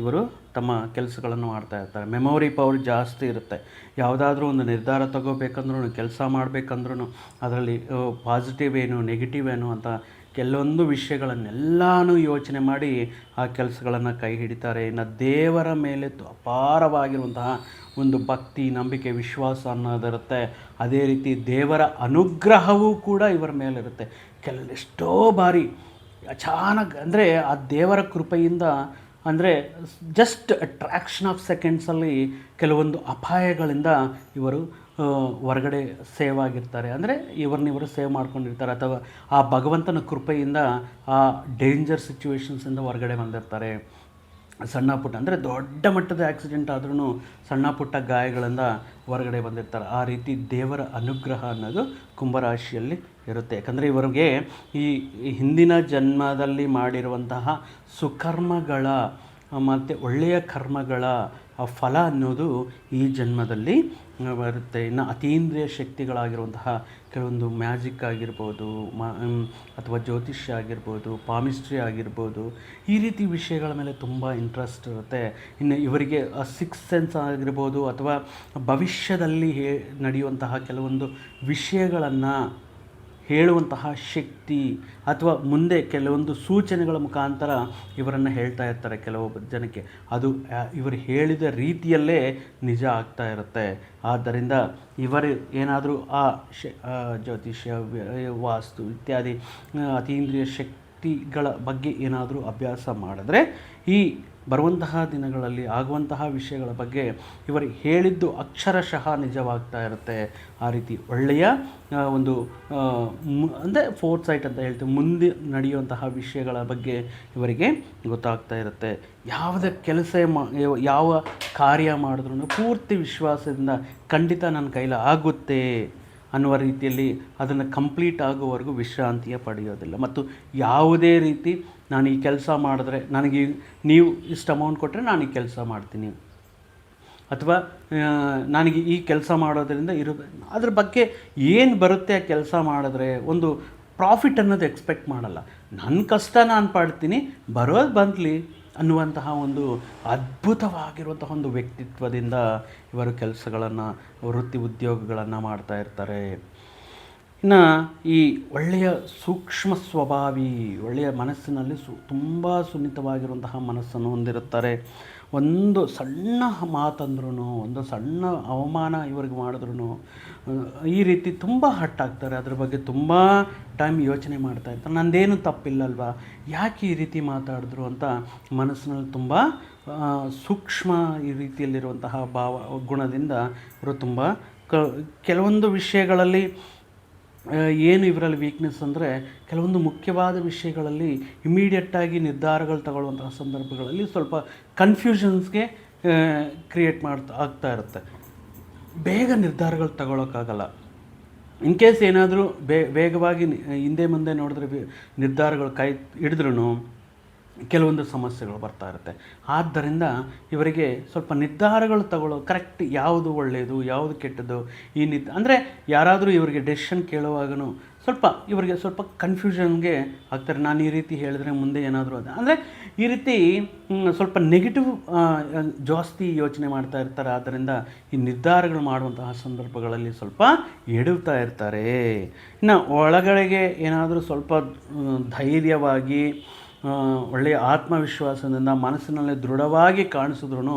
ಇವರು ತಮ್ಮ ಕೆಲಸಗಳನ್ನು ಮಾಡ್ತಾ ಇರ್ತಾರೆ. ಮೆಮೊರಿ ಪವರ್ ಜಾಸ್ತಿ ಇರುತ್ತೆ. ಯಾವುದಾದ್ರೂ ಒಂದು ನಿರ್ಧಾರ ತಗೋಬೇಕಂದ್ರೂ ಕೆಲಸ ಮಾಡಬೇಕಂದ್ರೂ ಅದರಲ್ಲಿ ಪಾಸಿಟಿವ್ ಏನು ನೆಗೆಟಿವ್ ಏನು ಅಂತ ಕೆಲವೊಂದು ವಿಷಯಗಳನ್ನೆಲ್ಲನೂ ಯೋಚನೆ ಮಾಡಿ ಆ ಕೆಲಸಗಳನ್ನು ಕೈ ಹಿಡಿತಾರೆ. ಇನ್ನು ದೇವರ ಮೇಲೆ ಅಪಾರವಾಗಿರುವಂತಹ ಒಂದು ಭಕ್ತಿ, ನಂಬಿಕೆ, ವಿಶ್ವಾಸ ಅನ್ನೋದಿರುತ್ತೆ. ಅದೇ ರೀತಿ ದೇವರ ಅನುಗ್ರಹವೂ ಕೂಡ ಇವರ ಮೇಲಿರುತ್ತೆ. ಕೆಲ ಎಷ್ಟೋ ಬಾರಿ ಅಚಾನಕ್ ಅಂದರೆ ಆ ದೇವರ ಕೃಪೆಯಿಂದ ಅಂದರೆ ಜಸ್ಟ್ ಟ್ರ್ಯಾಕ್ಷನ್ ಆಫ್ ಸೆಕೆಂಡ್ಸಲ್ಲಿ ಕೆಲವೊಂದು ಅಪಾಯಗಳಿಂದ ಇವರು ಹೊರಗಡೆ ಸೇವ್ ಆಗಿರ್ತಾರೆ. ಅಂದರೆ ಇವ್ರನ್ನಿವರು ಸೇವ್ ಮಾಡ್ಕೊಂಡಿರ್ತಾರೆ ಅಥವಾ ಆ ಭಗವಂತನ ಕೃಪೆಯಿಂದ ಆ ಡೇಂಜರ್ ಸಿಚುವೇಶನ್ಸಿಂದ ಹೊರಗಡೆ ಬಂದಿರ್ತಾರೆ. ಸಣ್ಣ ಪುಟ್ಟ, ಅಂದರೆ ದೊಡ್ಡ ಮಟ್ಟದ ಆಕ್ಸಿಡೆಂಟ್ ಆದ್ರೂ ಸಣ್ಣ ಪುಟ್ಟ ಗಾಯಗಳಿಂದ ಹೊರಗಡೆ ಬಂದಿರ್ತಾರೆ. ಆ ರೀತಿ ದೇವರ ಅನುಗ್ರಹ ಅನ್ನೋದು ಕುಂಭರಾಶಿಯಲ್ಲಿ ಇರುತ್ತೆ. ಯಾಕಂದರೆ ಇವರಿಗೆ ಈ ಹಿಂದಿನ ಜನ್ಮದಲ್ಲಿ ಮಾಡಿರುವಂತಹ ಸುಕರ್ಮಗಳ, ಮತ್ತು ಒಳ್ಳೆಯ ಕರ್ಮಗಳ ಫಲ ಅನ್ನೋದು ಈ ಜನ್ಮದಲ್ಲಿ ಬರುತ್ತೆ. ಇನ್ನು ಅತೀಂದ್ರಿಯ ಶಕ್ತಿಗಳಾಗಿರುವಂತಹ ಕೆಲವೊಂದು ಮ್ಯಾಜಿಕ್ ಆಗಿರ್ಬೋದು, ಮ ಅಥವಾ ಜ್ಯೋತಿಷ್ಯ ಆಗಿರ್ಬೋದು, ಪಾಮಿಸ್ಟ್ರಿ ಆಗಿರ್ಬೋದು, ಈ ರೀತಿ ವಿಷಯಗಳ ಮೇಲೆ ತುಂಬ ಇಂಟ್ರೆಸ್ಟ್ ಇರುತ್ತೆ. ಇನ್ನು ಇವರಿಗೆ ಸಿಕ್ಸ್ ಸೆನ್ಸ್ ಆಗಿರ್ಬೋದು ಅಥವಾ ಭವಿಷ್ಯದಲ್ಲಿ ಹೇ, ನಡೆಯುವಂತಹ ಕೆಲವೊಂದು ವಿಷಯಗಳನ್ನು ಹೇಳುವಂತಹ ಶಕ್ತಿ ಅಥವಾ ಮುಂದೆ ಕೆಲವೊಂದು ಸೂಚನೆಗಳ ಮುಖಾಂತರ ಇವರನ್ನು ಹೇಳ್ತಾ ಇರ್ತಾರೆ ಕೆಲವೊಬ್ಬ ಜನಕ್ಕೆ. ಅದು ಇವರು ಹೇಳಿದ ರೀತಿಯಲ್ಲೇ ನಿಜ ಆಗ್ತಾ ಇರುತ್ತೆ. ಆದ್ದರಿಂದ ಇವರು ಏನಾದರೂ, ಆ, ಶ ಜ್ಯೋತಿಷ್ಯ ವಾಸ್ತು ಇತ್ಯಾದಿ ಅತೀಂದ್ರಿಯ ಶಕ್ತಿಗಳ ಬಗ್ಗೆ ಏನಾದರೂ ಅಭ್ಯಾಸ ಮಾಡಿದ್ರೆ ಈ ಬರುವಂತಹ ದಿನಗಳಲ್ಲಿ ಆಗುವಂತಹ ವಿಷಯಗಳ ಬಗ್ಗೆ ಇವರು ಹೇಳಿದ್ದು ಅಕ್ಷರಶಃ ನಿಜವಾಗ್ತಾ ಇರುತ್ತೆ. ಆ ರೀತಿ ಒಳ್ಳೆಯ ಒಂದು ಅಂದರೆ ಫೋರ್ತ್ ಸೈಟ್ ಅಂತ ಹೇಳ್ತೀವಿ. ಮುಂದೆ ನಡೆಯುವಂತಹ ವಿಷಯಗಳ ಬಗ್ಗೆ ಇವರಿಗೆ ಗೊತ್ತಾಗ್ತಾ ಇರುತ್ತೆ. ಯಾವುದೇ ಕೆಲಸ ಮಾ, ಯಾವ ಕಾರ್ಯ ಮಾಡಿದ್ರೂ ಪೂರ್ತಿ ವಿಶ್ವಾಸದಿಂದ ಖಂಡಿತ ನನ್ನ ಕೈಲಿ ಆಗುತ್ತೆ ಅನ್ನುವ ರೀತಿಯಲ್ಲಿ ಅದನ್ನು ಕಂಪ್ಲೀಟ್ ಆಗುವವರೆಗೂ ವಿಶ್ರಾಂತಿಯ ಪಡೆಯೋದಿಲ್ಲ. ಮತ್ತು ಯಾವುದೇ ರೀತಿ ನಾನು ಈ ಕೆಲಸ ಮಾಡಿದ್ರೆ ನನಗೆ ನೀವು ಇಷ್ಟು ಅಮೌಂಟ್ ಕೊಟ್ಟರೆ ನಾನು ಈ ಕೆಲಸ ಮಾಡ್ತೀನಿ. ಅಥವಾ ನನಗೆ ಈ ಕೆಲಸ ಮಾಡೋದರಿಂದ ಇರೋ, ಅದ್ರ ಬಗ್ಗೆ ಏನು ಬರುತ್ತೆ ಆ ಕೆಲಸ ಮಾಡಿದ್ರೆ ಒಂದು ಪ್ರಾಫಿಟ್ ಅನ್ನೋದು ಎಕ್ಸ್ಪೆಕ್ಟ್ ಮಾಡಲ್ಲ. ನನ್ನ ಕಷ್ಟ ನಾನು ಪಾಡ್ತೀನಿ, ಬರೋದು ಬಂದಲಿ ಅನ್ನುವಂತಹ ಒಂದು ಅದ್ಭುತವಾಗಿರುವಂತಹ ಒಂದು ವ್ಯಕ್ತಿತ್ವದಿಂದ ಇವರು ಕೆಲಸಗಳನ್ನು, ವೃತ್ತಿ ಉದ್ಯೋಗಗಳನ್ನು ಮಾಡ್ತಾ ಇರ್ತಾರೆ. ಇನ್ನು ಈ ಒಳ್ಳೆಯ ಸೂಕ್ಷ್ಮ ಸ್ವಭಾವಿ, ಒಳ್ಳೆಯ ಮನಸ್ಸಿನಲ್ಲಿ ಸು, ತುಂಬ ಸುನ್ನಿತವಾಗಿರುವಂತಹ ಮನಸ್ಸನ್ನು ಹೊಂದಿರುತ್ತಾರೆ. ಒಂದು ಸಣ್ಣ ಮಾತಂದ್ರೂ ಒಂದು ಸಣ್ಣ ಅವಮಾನ ಇವ್ರಿಗೆ ಮಾಡಿದ್ರು ಈ ರೀತಿ ತುಂಬ ಹಟ್ಟಾಗ್ತಾರೆ ಅದ್ರ ಬಗ್ಗೆ ತುಂಬ ಟೈಮ್ ಯೋಚನೆ ಮಾಡ್ತಾ ಇರ್ತಾರೆ. ನಂದೇನು ತಪ್ಪಿಲ್ಲಲ್ವಾ? ಯಾಕೆ ಈ ರೀತಿ ಮಾತಾಡಿದ್ರು ಅಂತ ಮನಸ್ಸಿನಲ್ಲಿ ತುಂಬ ಸೂಕ್ಷ್ಮ ಈ ರೀತಿಯಲ್ಲಿರುವಂತಹ ಭಾವ, ಗುಣದಿಂದ ಇವರು ತುಂಬ ಕೆಲವೊಂದು ವಿಷಯಗಳಲ್ಲಿ ಏನು ಇವರಲ್ಲಿ ವೀಕ್ನೆಸ್ ಅಂದರೆ ಕೆಲವೊಂದು ಮುಖ್ಯವಾದ ವಿಷಯಗಳಲ್ಲಿ ಇಮಿಡಿಯೇಟಾಗಿ ನಿರ್ಧಾರಗಳು ತಗೊಳ್ಳುವಂತಹ ಸಂದರ್ಭಗಳಲ್ಲಿ ಸ್ವಲ್ಪ ಕನ್ಫ್ಯೂಷನ್ಸ್ಗೆ ಕ್ರಿಯೇಟ್ ಮಾಡ್ತಾ, ಆಗ್ತಾ ಇರುತ್ತೆ. ಬೇಗ ನಿರ್ಧಾರಗಳು ತಗೊಳ್ಳೋಕ್ಕಾಗಲ್ಲ ಇನ್ ಕೇಸ್ ಏನಾದರೂ ವೇಗವಾಗಿ, ಹಿಂದೆ ಮುಂದೆ ನೋಡಿದ್ರೆ ನಿರ್ಧಾರಗಳು ಕೈ ಹಿಡಿದ್ರೂ ಕೆಲವೊಂದು ಸಮಸ್ಯೆಗಳು ಬರ್ತಾ ಇರುತ್ತೆ. ಆದ್ದರಿಂದ ಇವರಿಗೆ ಸ್ವಲ್ಪ ನಿರ್ಧಾರಗಳು ತಗೊಳ್ಳೋ ಕರೆಕ್ಟ್ ಯಾವುದು ಒಳ್ಳೆಯದು ಯಾವುದು ಕೆಟ್ಟದ್ದು, ಈ ನಿದ್, ಅಂದರೆ ಯಾರಾದರೂ ಇವರಿಗೆ ಡೆಸಿಷನ್ ಕೇಳುವಾಗಲೂ ಸ್ವಲ್ಪ ಇವರಿಗೆ ಸ್ವಲ್ಪ ಕನ್ಫ್ಯೂಷನ್ಗೆ ಆಗ್ತಾರೆ. ನಾನು ಈ ರೀತಿ ಹೇಳಿದ್ರೆ ಮುಂದೆ ಏನಾದರೂ ಅದು, ಅಂದರೆ ಈ ರೀತಿ ಸ್ವಲ್ಪ ನೆಗೆಟಿವ್ ಜಾಸ್ತಿ ಯೋಚನೆ ಮಾಡ್ತಾ ಇರ್ತಾರೆ. ಆದ್ದರಿಂದ ಈ ನಿರ್ಧಾರಗಳು ಮಾಡುವಂತಹ ಸಂದರ್ಭಗಳಲ್ಲಿ ಸ್ವಲ್ಪ ಎಡುತ್ತಾ ಇರ್ತಾರೆ. ಇನ್ನು ಒಳಗಡೆಗೆ ಏನಾದರೂ ಸ್ವಲ್ಪ ಧೈರ್ಯವಾಗಿ ಒಳ್ಳೆಯ ಆತ್ಮವಿಶ್ವಾಸದಿಂದ ಮನಸ್ಸಿನಲ್ಲಿ ದೃಢವಾಗಿ ಕಾಣಿಸಿದ್ರು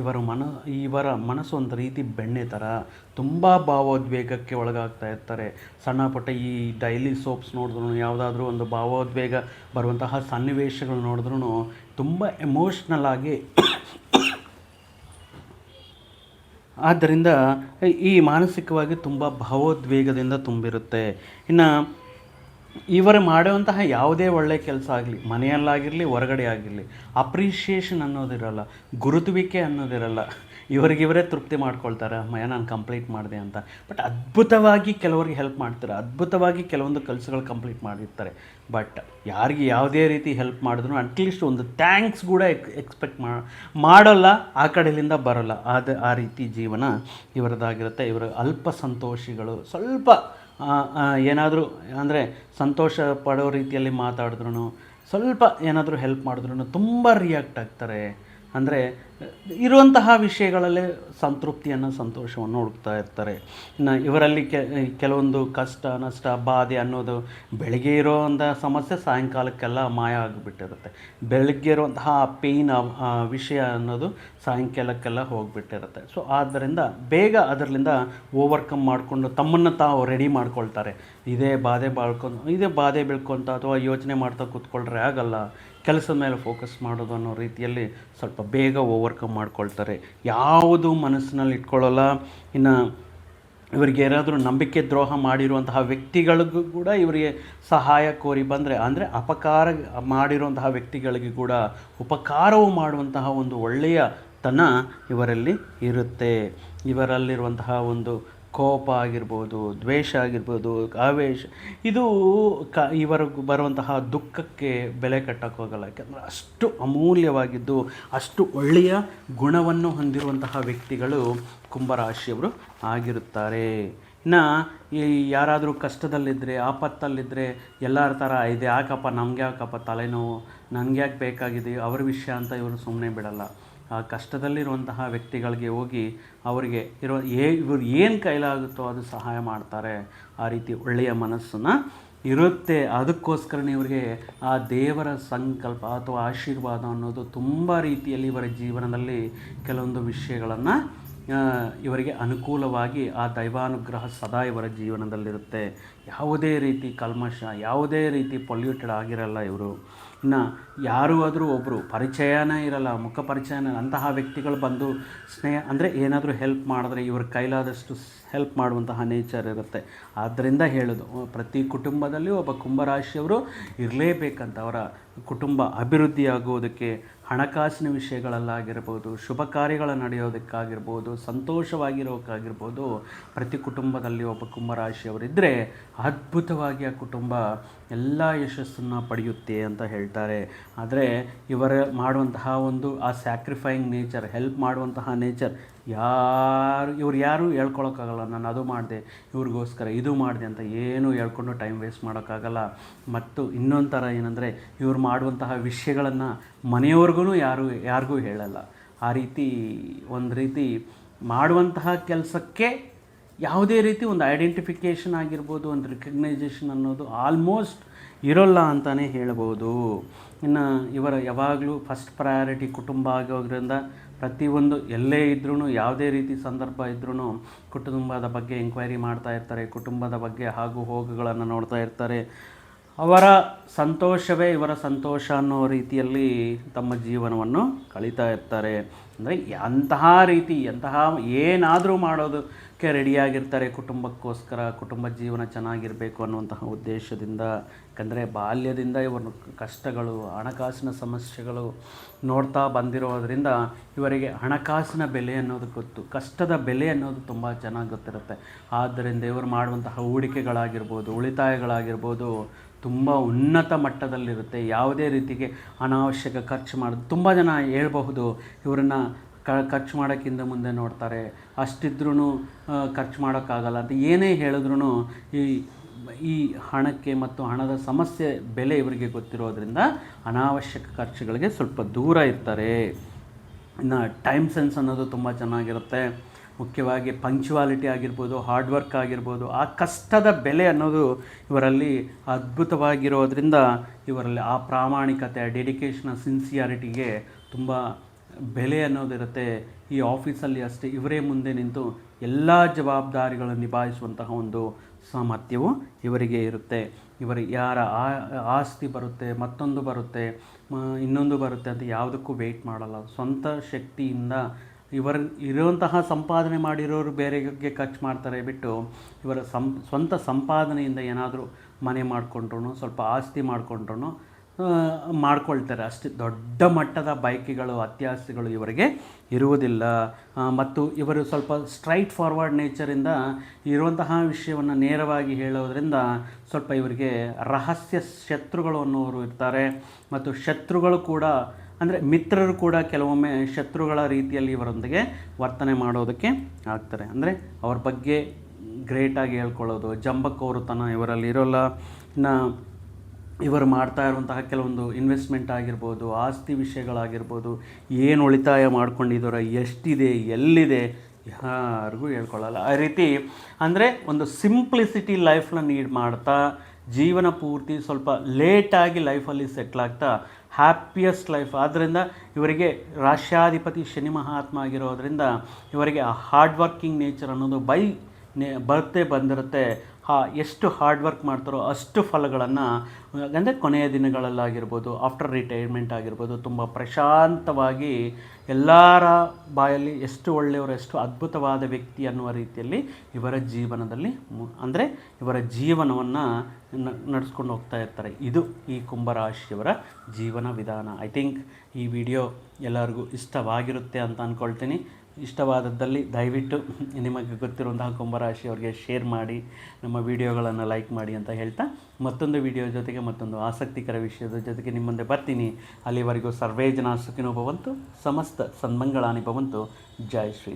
ಇವರ ಮನ, ಇವರ ಮನಸ್ಸು ಒಂದು ರೀತಿ ಬೆಣ್ಣೆ ಥರ ತುಂಬ ಭಾವೋದ್ವೇಗಕ್ಕೆ ಒಳಗಾಗ್ತಾ ಇರ್ತಾರೆ. ಸಣ್ಣ ಪುಟ್ಟ ಈ ಡೈಲಿ ಸೋಪ್ಸ್ ನೋಡಿದ್ರು ಯಾವುದಾದ್ರೂ ಒಂದು ಭಾವೋದ್ವೇಗ ಬರುವಂತಹ ಸನ್ನಿವೇಶಗಳು ನೋಡಿದ್ರು ತುಂಬ ಎಮೋಷ್ನಲ್ ಆಗಿ ಆದ್ದರಿಂದ ಈ ಮಾನಸಿಕವಾಗಿ ತುಂಬ ಭಾವೋದ್ವೇಗದಿಂದ ತುಂಬಿರುತ್ತೆ. ಇನ್ನು ಇವರು ಮಾಡುವಂತಹ ಯಾವುದೇ ಒಳ್ಳೆಯ ಕೆಲಸ ಆಗಲಿ, ಮನೆಯಲ್ಲಾಗಿರಲಿ, ಹೊರಗಡೆ ಆಗಿರಲಿ ಅಪ್ರಿಷಿಯೇಷನ್ ಅನ್ನೋದಿರಲ್ಲ, ಗುರುತುವಿಕೆ ಅನ್ನೋದಿರಲ್ಲ ಇವರಿಗಿವರೇ ತೃಪ್ತಿ ಮಾಡ್ಕೊಳ್ತಾರೆ ಮಯ ನಾನು ಕಂಪ್ಲೀಟ್ ಮಾಡಿದೆ ಅಂತ. ಬಟ್ ಅದ್ಭುತವಾಗಿ ಕೆಲವರಿಗೆ ಹೆಲ್ಪ್ ಮಾಡ್ತಾರೆ, ಅದ್ಭುತವಾಗಿ ಕೆಲವೊಂದು ಕೆಲಸಗಳು ಕಂಪ್ಲೀಟ್ ಮಾಡಿರ್ತಾರೆ. ಬಟ್ ಯಾರಿಗೆ ಯಾವುದೇ ರೀತಿ ಹೆಲ್ಪ್ ಮಾಡಿದ್ರು ಅಟ್ಲೀಸ್ಟ್ ಒಂದು ಥ್ಯಾಂಕ್ಸ್ ಕೂಡ ಎಕ್ ಎಕ್ಸ್ಪೆಕ್ಟ್ ಮಾಡೋಲ್ಲ, ಆ ಕಡೆಯಿಂದ ಬರೋಲ್ಲ. ಅದು ಆ ರೀತಿ ಜೀವನ ಇವರದಾಗಿರುತ್ತೆ. ಇವರ ಅಲ್ಪ ಸಂತೋಷಿಗಳು, ಸ್ವಲ್ಪ ಏನಾದರೂ ಅಂದರೆ ಸಂತೋಷ ಪಡೋ ರೀತಿಯಲ್ಲಿ ಮಾತಾಡಿದ್ರು ಸ್ವಲ್ಪ ಏನಾದರೂ ಹೆಲ್ಪ್ ಮಾಡಿದ್ರು ತುಂಬ ರಿಯಾಕ್ಟ್ ಆಗ್ತಾರೆ. ಅಂದರೆ ಇರುವಂತಹ ವಿಷಯಗಳಲ್ಲೇ ಸಂತೃಪ್ತಿಯನ್ನು, ಸಂತೋಷವನ್ನು ಹುಡುಕ್ತಾ ಇರ್ತಾರೆ. ಇವರಲ್ಲಿ ಕೆಲವೊಂದು ಕಷ್ಟ, ನಷ್ಟ, ಬಾಧೆ ಅನ್ನೋದು ಬೆಳಗ್ಗೆ ಇರೋವಂಥ ಸಮಸ್ಯೆ ಸಾಯಂಕಾಲಕ್ಕೆಲ್ಲ ಮಾಯ ಆಗಿಬಿಟ್ಟಿರುತ್ತೆ. ಬೆಳಗ್ಗೆ ಇರುವಂತಹ ಪೇಯ್ನ್ ವಿಷಯ ಅನ್ನೋದು ಸಾಯಂಕಾಲಕ್ಕೆಲ್ಲ ಹೋಗಿಬಿಟ್ಟಿರುತ್ತೆ. ಸೊ ಆದ್ದರಿಂದ ಬೇಗ ಅದರಿಂದ ಓವರ್ಕಮ್ ಮಾಡಿಕೊಂಡು ತಮ್ಮನ್ನು ತಾವು ರೆಡಿ ಮಾಡ್ಕೊಳ್ತಾರೆ. ಇದೇ ಬಾಧೆ ಬಾಳ್ಕೊಂಡು, ಇದೇ ಬಾಧೆ ಬೆಳ್ಕೊತ ಅಥವಾ ಯೋಚನೆ ಮಾಡ್ತಾ ಕೂತ್ಕೊಳ್ಳ್ರೆ ಆಗಲ್ಲ. ಕೆಲಸದ ಮೇಲೆ ಫೋಕಸ್ ಮಾಡೋದು ಅನ್ನೋ ರೀತಿಯಲ್ಲಿ ಸ್ವಲ್ಪ ಬೇಗ ಮಾಡ್ಕೊಳ್ತಾರೆ. ಯಾವುದು ಮನಸ್ಸಿನಲ್ಲಿ ಇಟ್ಕೊಳ್ಳಲ್ಲ. ಇನ್ನು ಇವರಿಗೆ ಯಾರಾದರೂ ನಂಬಿಕೆ ದ್ರೋಹ ಮಾಡಿರುವಂತಹ ವ್ಯಕ್ತಿಗಳಿಗೂ ಕೂಡ ಇವರಿಗೆ ಸಹಾಯ ಕೋರಿ ಬಂದರೆ, ಅಂದರೆ ಅಪಕಾರ ಮಾಡಿರುವಂತಹ ವ್ಯಕ್ತಿಗಳಿಗೆ ಕೂಡ ಉಪಕಾರವು ಮಾಡುವಂತಹ ಒಂದು ಒಳ್ಳೆಯ ತನ ಇವರಲ್ಲಿ ಇರುತ್ತೆ. ಇವರಲ್ಲಿರುವಂತಹ ಒಂದು ಕೋಪ ಆಗಿರ್ಬೋದು, ದ್ವೇಷ ಆಗಿರ್ಬೋದು, ಆವೇಶ, ಇದು ಕ ಇವರಿಗೆ ಬರುವಂತಹ ದುಃಖಕ್ಕೆ ಬೆಲೆ ಕಟ್ಟೋಕ್ಕೋಗಲ್ಲ ಯಾಕಂದರೆ ಅಷ್ಟು ಅಮೂಲ್ಯವಾಗಿದ್ದು, ಅಷ್ಟು ಒಳ್ಳೆಯ ಗುಣವನ್ನು ಹೊಂದಿರುವಂತಹ ವ್ಯಕ್ತಿಗಳು ಕುಂಭರಾಶಿಯವರು ಆಗಿರುತ್ತಾರೆ. ಇನ್ನು ಈ ಯಾರಾದರೂ ಕಷ್ಟದಲ್ಲಿದ್ದರೆ ಆಪತ್ತಲ್ಲಿದ್ದರೆ ಎಲ್ಲರ ಥರ, ಇದೆ ಯಾಕಪ್ಪ, ನಮ್ಗೆ ಯಾಕಪ್ಪ ತಲೆನೋವು, ನನಗೆ ಯಾಕೆ ಬೇಕಾಗಿದೆ, ಅವ್ರ ವಿಷಯ ಅಂತ ಇವರು ಸುಮ್ಮನೆ ಬಿಡಲ್ಲ. ಕಷ್ಟದಲ್ಲಿರುವಂತಹ ವ್ಯಕ್ತಿಗಳಿಗೆ ಹೋಗಿ ಅವರಿಗೆ ಇರೋ ಏ, ಇವರು ಏನು ಕೈಲಾಗುತ್ತೋ ಅದು ಸಹಾಯ ಮಾಡ್ತಾರೆ. ಆ ರೀತಿ ಒಳ್ಳೆಯ ಮನಸ್ಸನ್ನು ಇರುತ್ತೆ. ಅದಕ್ಕೋಸ್ಕರನೇ ಇವರಿಗೆ ಆ ದೇವರ ಸಂಕಲ್ಪ ಅಥವಾ ಆಶೀರ್ವಾದ ಅನ್ನೋದು ತುಂಬ ರೀತಿಯಲ್ಲಿ ಇವರ ಜೀವನದಲ್ಲಿ ಕೆಲವೊಂದು ವಿಷಯಗಳನ್ನು ಇವರಿಗೆ ಅನುಕೂಲವಾಗಿ ಆ ದೈವಾನುಗ್ರಹ ಸದಾ ಇವರ ಜೀವನದಲ್ಲಿರುತ್ತೆ. ಯಾವುದೇ ರೀತಿ ಕಲ್ಮಶ, ಯಾವುದೇ ರೀತಿ ಪೊಲ್ಯೂಟೆಡ್ ಆಗಿರಲ್ಲ ಇವರು. ಇನ್ನು ಯಾರೂ ಆದರೂ ಒಬ್ಬರು ಪರಿಚಯನೇ ಇರಲ್ಲ, ಮುಖ ಪರಿಚಯನೇ ಅಂತಹ ವ್ಯಕ್ತಿಗಳು ಬಂದು ಸ್ನೇಹ, ಅಂದರೆ ಏನಾದರೂ ಹೆಲ್ಪ್ ಮಾಡಿದ್ರೆ ಇವ್ರ ಕೈಲಾದಷ್ಟು ಹೆಲ್ಪ್ ಮಾಡುವಂತಹ ನೇಚರ್ ಇರುತ್ತೆ. ಆದ್ದರಿಂದ ಹೇಳೋದು, ಪ್ರತಿ ಕುಟುಂಬದಲ್ಲಿ ಒಬ್ಬ ಕುಂಭರಾಶಿಯವರು ಇರಲೇಬೇಕಂತ, ಅವರ ಕುಟುಂಬ ಅಭಿವೃದ್ಧಿಯಾಗುವುದಕ್ಕೆ, ಹಣಕಾಸಿನ ವಿಷಯಗಳಲ್ಲಾಗಿರ್ಬೋದು, ಶುಭ ಕಾರ್ಯಗಳ ನಡೆಯೋದಕ್ಕಾಗಿರ್ಬೋದು ಸಂತೋಷವಾಗಿರೋಕ್ಕಾಗಿರ್ಬೋದು ಪ್ರತಿ ಕುಟುಂಬದಲ್ಲಿ ಒಬ್ಬ ಕುಂಭರಾಶಿಯವರಿದ್ದರೆ ಅದ್ಭುತವಾಗಿ ಆ ಕುಟುಂಬ ಎಲ್ಲ ಯಶಸ್ಸನ್ನು ಪಡೆಯುತ್ತೆ ಅಂತ ಹೇಳ್ತಾರೆ. ಆದರೆ ಇವರ ಮಾಡುವಂತಹ ಒಂದು ಆ ಸ್ಯಾಕ್ರಿಫೈಯಿಂಗ್ ನೇಚರ್ ಹೆಲ್ಪ್ ಮಾಡುವಂತಹ ನೇಚರ್ ಯಾರು, ಇವ್ರು ಯಾರೂ ಹೇಳ್ಕೊಳೋಕ್ಕಾಗಲ್ಲ, ನಾನು ಅದು ಮಾಡಿದೆ, ಇವ್ರಿಗೋಸ್ಕರ ಇದು ಮಾಡಿದೆ ಅಂತ ಏನು ಹೇಳ್ಕೊಂಡು ಟೈಮ್ ವೇಸ್ಟ್ ಮಾಡೋಕ್ಕಾಗಲ್ಲ. ಮತ್ತು ಇನ್ನೊಂದು ಥರ ಏನಂದರೆ, ಇವ್ರು ಮಾಡುವಂತಹ ವಿಷಯಗಳನ್ನು ಮನೆಯವ್ರಿಗೂ ಯಾರು, ಯಾರಿಗೂ ಹೇಳಲ್ಲ. ಆ ರೀತಿ, ಒಂದು ರೀತಿ ಮಾಡುವಂತಹ ಕೆಲಸಕ್ಕೆ ಯಾವುದೇ ರೀತಿ ಒಂದು ಐಡೆಂಟಿಫಿಕೇಷನ್ ಆಗಿರ್ಬೋದು, ಒಂದು ರಿಕಗ್ನೈಸೇಷನ್ ಅನ್ನೋದು ಆಲ್ಮೋಸ್ಟ್ ಇರೋಲ್ಲ ಅಂತಲೇ ಹೇಳ್ಬೋದು. ಇನ್ನು ಇವರ ಯಾವಾಗಲೂ ಫಸ್ಟ್ ಪ್ರಯಾರಿಟಿ ಕುಟುಂಬ ಆಗೋದ್ರಿಂದ ಪ್ರತಿಯೊಂದು ಎಲ್ಲೇ ಇದ್ರೂ ಯಾವುದೇ ರೀತಿ ಸಂದರ್ಭ ಇದ್ರೂ ಕುಟುಂಬದ ಬಗ್ಗೆ ಎಂಕ್ವೈರಿ ಮಾಡ್ತಾ ಇರ್ತಾರೆ, ಕುಟುಂಬದ ಬಗ್ಗೆ ಹಾಗು ಹೋಗುಗಳನ್ನು ನೋಡ್ತಾ ಇರ್ತಾರೆ. ಅವರ ಸಂತೋಷವೇ ಇವರ ಸಂತೋಷ ಅನ್ನೋ ರೀತಿಯಲ್ಲಿ ತಮ್ಮ ಜೀವನವನ್ನು ಕಳೀತಾ ಇರ್ತಾರೆ. ಅಂದರೆ ಅಂತಹ ರೀತಿ ಎಂತಹ ಏನಾದರೂ ಮಾಡೋದಕ್ಕೆ ರೆಡಿಯಾಗಿರ್ತಾರೆ ಕುಟುಂಬಕ್ಕೋಸ್ಕರ ಕುಟುಂಬ ಜೀವನ ಚೆನ್ನಾಗಿರಬೇಕು ಅನ್ನುವಂತಹ ಉದ್ದೇಶದಿಂದ ಯಾಕಂದರೆ ಬಾಲ್ಯದಿಂದ ಇವರು ಕಷ್ಟಗಳು, ಹಣಕಾಸಿನ ಸಮಸ್ಯೆಗಳು ನೋಡ್ತಾ ಬಂದಿರೋದರಿಂದ ಇವರಿಗೆ ಹಣಕಾಸಿನ ಬೆಲೆ ಅನ್ನೋದು ಗೊತ್ತು. ಕಷ್ಟದ ಬೆಲೆ ಅನ್ನೋದು ತುಂಬ ಚೆನ್ನಾಗಿ ಗೊತ್ತಿರುತ್ತೆ. ಆದ್ದರಿಂದ ಇವರು ಮಾಡುವಂತಹ ಹೂಡಿಕೆಗಳಾಗಿರ್ಬೋದು, ಉಳಿತಾಯಗಳಾಗಿರ್ಬೋದು ತುಂಬ ಉನ್ನತ ಮಟ್ಟದಲ್ಲಿರುತ್ತೆ. ಯಾವುದೇ ರೀತಿಗೆ ಅನಾವಶ್ಯಕ ಖರ್ಚು ಮಾಡೋದು ತುಂಬ ಜನ ಹೇಳ್ಬಹುದು ಇವರನ್ನು ಕ, ಖರ್ಚು ಮಾಡೋಕ್ಕಿಂತ ಮುಂದೆ ನೋಡ್ತಾರೆ. ಅಷ್ಟಿದ್ರೂ ಖರ್ಚು ಮಾಡೋಕ್ಕಾಗಲ್ಲ ಅಂತ ಏನೇ ಹೇಳಿದ್ರು ಈ ಈ ಹಣಕ್ಕೆ ಮತ್ತು ಹಣದ ಸಮಸ್ಯೆ ಬೆಲೆ ಇವರಿಗೆ ಗೊತ್ತಿರೋದ್ರಿಂದ ಅನಾವಶ್ಯಕ ಖರ್ಚುಗಳಿಗೆ ಸ್ವಲ್ಪ ದೂರ ಇರ್ತಾರೆ. ಇನ್ನು ಟೈಮ್ ಸೆನ್ಸ್ ಅನ್ನೋದು ತುಂಬ ಚೆನ್ನಾಗಿರುತ್ತೆ. ಮುಖ್ಯವಾಗಿ ಪಂಕ್ಚುವಾಲಿಟಿ ಆಗಿರ್ಬೋದು, ಹಾರ್ಡ್ ವರ್ಕ್ ಆಗಿರ್ಬೋದು, ಆ ಕಷ್ಟದ ಬೆಲೆ ಅನ್ನೋದು ಇವರಲ್ಲಿ ಅದ್ಭುತವಾಗಿರೋದ್ರಿಂದ ಇವರಲ್ಲಿ ಆ ಪ್ರಾಮಾಣಿಕತೆ, ಡೆಡಿಕೇಶನ್, ಸಿನ್ಸಿಯಾರಿಟಿಗೆ ತುಂಬ ಬೆಲೆ ಅನ್ನೋದಿರುತ್ತೆ ಈ ಆಫೀಸಲ್ಲಿ ಅಷ್ಟೇ, ಇವರೇ ಮುಂದೆ ನಿಂತು ಎಲ್ಲ ಜವಾಬ್ದಾರಿಗಳನ್ನು ನಿಭಾಯಿಸುವಂತಹ ಒಂದು ಸಾಮರ್ಥ್ಯವು ಇವರಿಗೆ ಇರುತ್ತೆ. ಇವರು ಯಾರ ಆಸ್ತಿ ಬರುತ್ತೆ, ಮತ್ತೊಂದು ಬರುತ್ತೆ ಇನ್ನೊಂದು ಬರುತ್ತೆ ಅಂತ ಯಾವುದಕ್ಕೂ ವೆಯ್ಟ್ ಮಾಡಲ್ಲ. ಸ್ವಂತ ಶಕ್ತಿಯಿಂದ ಇವರ, ಇರುವಂತಹ ಸಂಪಾದನೆ ಮಾಡಿರೋರು ಬೇರೆಗೆ ಖರ್ಚು ಮಾಡ್ತಾರೆ ಬಿಟ್ಟು ಇವರ ಸಂ ಸ್ವಂತ ಸಂಪಾದನೆಯಿಂದ ಏನಾದರೂ ಮನೆ ಮಾಡಿಕೊಂಡ್ರು ಸ್ವಲ್ಪ ಆಸ್ತಿ ಮಾಡಿಕೊಂಡ್ರು ಮಾಡ್ಕೊಳ್ತಾರೆ. ಅಷ್ಟು ದೊಡ್ಡ ಮಟ್ಟದ ಬೈಕ್ಗಳು ಅತ್ಯಾಸ್ತಿಗಳು ಇವರಿಗೆ ಇರುವುದಿಲ್ಲ. ಮತ್ತು ಇವರು ಸ್ವಲ್ಪ ಸ್ಟ್ರೈಟ್ ಫಾರ್ವರ್ಡ್ ನೇಚರಿಂದ ಇರುವಂತಹ ವಿಷಯವನ್ನು ನೇರವಾಗಿ ಹೇಳೋದರಿಂದ ಸ್ವಲ್ಪ ಇವರಿಗೆ ರಹಸ್ಯ ಶತ್ರುಗಳು ಅನ್ನೋರು ಇರ್ತಾರೆ. ಮತ್ತು ಶತ್ರುಗಳು ಕೂಡ, ಅಂದರೆ ಮಿತ್ರರು ಕೂಡ ಕೆಲವೊಮ್ಮೆ ಶತ್ರುಗಳ ರೀತಿಯಲ್ಲಿ ಇವರೊಂದಿಗೆ ವರ್ತನೆ ಮಾಡೋದಕ್ಕೆ ಆಗ್ತಾರೆ. ಅಂದರೆ ಅವ್ರ ಬಗ್ಗೆ ಗ್ರೇಟಾಗಿ ಹೇಳ್ಕೊಳ್ಳೋದು. ಜಂಬಕ್ಕವರುತನ ಇವರಲ್ಲಿ ಇರೋಲ್ಲ ಇನ್ನು ಇವರು ಮಾಡ್ತಾ ಇರುವಂತಹ ಕೆಲವೊಂದು ಇನ್ವೆಸ್ಟ್ಮೆಂಟ್ ಆಗಿರ್ಬೋದು, ಆಸ್ತಿ ವಿಷಯಗಳಾಗಿರ್ಬೋದು, ಏನು ಉಳಿತಾಯ ಮಾಡ್ಕೊಂಡಿದ್ದಾರೆ ಎಷ್ಟಿದೆ, ಎಲ್ಲಿದೆ, ಯಾರಿಗೂ ಹೇಳ್ಕೊಳ್ಳಲ್ಲ. ಆ ರೀತಿ ಅಂದರೆ ಒಂದು ಸಿಂಪ್ಲಿಸಿಟಿ ಲೈಫ್ನ ನೀಡ್ ಮಾಡ್ತಾ, ಜೀವನ ಪೂರ್ತಿ ಸ್ವಲ್ಪ ಲೇಟಾಗಿ ಲೈಫಲ್ಲಿ ಸೆಟ್ಲಾಗ್ತಾ ಹ್ಯಾಪಿಯೆಸ್ಟ್ ಲೈಫ್ ಆದ್ದರಿಂದ ಇವರಿಗೆ ರಾಷ್ಟ್ರಾಧಿಪತಿ ಶನಿ ಮಹಾತ್ಮ ಆಗಿರೋದ್ರಿಂದ ಇವರಿಗೆ ಆ ಹಾರ್ಡ್ ವರ್ಕಿಂಗ್ ನೇಚರ್ ಅನ್ನೋದು ಬೈ ಬರ್ತೇ ಬಂದಿರುತ್ತೆ. ಹಾ, ಎಷ್ಟು ಹಾರ್ಡ್ ವರ್ಕ್ ಮಾಡ್ತಾರೋ ಅಷ್ಟು ಫಲಗಳನ್ನು, ಅಂದರೆ ಕೊನೆಯ ದಿನಗಳಲ್ಲಾಗಿರ್ಬೋದು ಆಫ್ಟರ್ ರಿಟೈರ್ಮೆಂಟ್ ಆಗಿರ್ಬೋದು, ತುಂಬ ಪ್ರಶಾಂತವಾಗಿ ಎಲ್ಲರ ಬಾಯಲ್ಲಿ ಎಷ್ಟು ಒಳ್ಳೆಯವರು, ಎಷ್ಟು ಅದ್ಭುತವಾದ ವ್ಯಕ್ತಿ ಅನ್ನುವ ರೀತಿಯಲ್ಲಿ ಇವರ ಜೀವನದಲ್ಲಿ ಅಂದರೆ ಇವರ ಜೀವನವನ್ನು ನಡೆಸ್ಕೊಂಡು ಹೋಗ್ತಾ ಇರ್ತಾರೆ. ಇದು ಈ ಕುಂಭರಾಶಿಯವರ ಜೀವನ ವಿಧಾನ. ಐ ಥಿಂಕ್ ಈ ವಿಡಿಯೋ ಎಲ್ಲರಿಗೂ ಇಷ್ಟವಾಗಿರುತ್ತೆ ಅಂತ ಅಂದ್ಕೊಳ್ತೀನಿ ಇಷ್ಟವಾದದ್ದಲ್ಲಿ ದಯವಿಟ್ಟು ನಿಮಗೆ ಗೊತ್ತಿರುವಂತಹ ಕುಂಭರಾಶಿಯವರಿಗೆ ಶೇರ್ ಮಾಡಿ, ನಮ್ಮ ವಿಡಿಯೋಗಳನ್ನು ಲೈಕ್ ಮಾಡಿ ಅಂತ ಹೇಳ್ತಾ ಮತ್ತೊಂದು ವಿಡಿಯೋ ಜೊತೆಗೆ ಮತ್ತೊಂದು ಆಸಕ್ತಿಕರ ವಿಷಯದ ಜೊತೆಗೆ ನಿಮ್ಮ ಮುಂದೆ ಬರ್ತೀನಿ. ಅಲ್ಲಿವರೆಗೂ ಸರ್ವೇ ಜನ ಸುಖಿನೋ ಸಮಸ್ತ ಸನ್ಮಂಗಳಾನಿ ಭವಂತು. ಜೈ ಶ್ರೀ